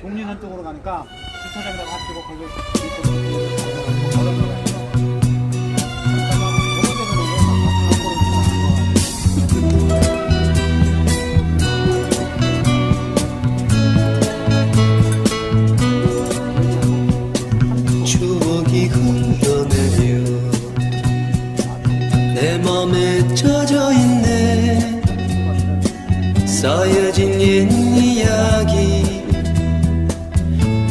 동리산 쪽으로 가니까 주차장에다가 합치고 거기 추억이 흘러내려 내 맘에 젖어있네. 쌓여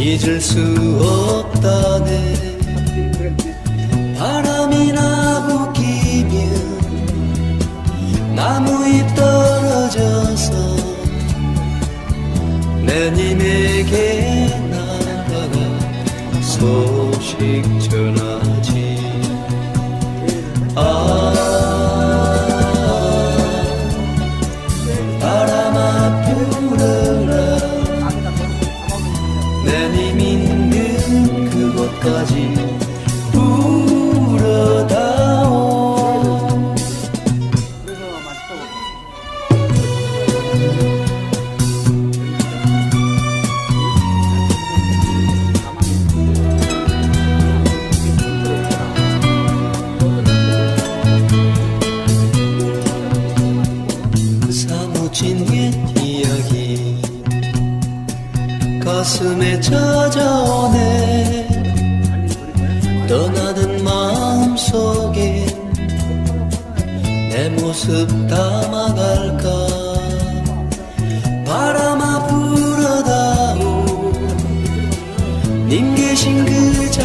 잊을 수 없다네. 바람이나 부끼면 나무잎 떨어져서 내 님에게 나가가 소식 전하 내님 있는 그곳까지 불어다오 사무친 옛 이야기 가슴에 찾아오네. 떠나는 마음 속에 내 모습 담아갈까? 바람아 불어다오. 님 계신 그자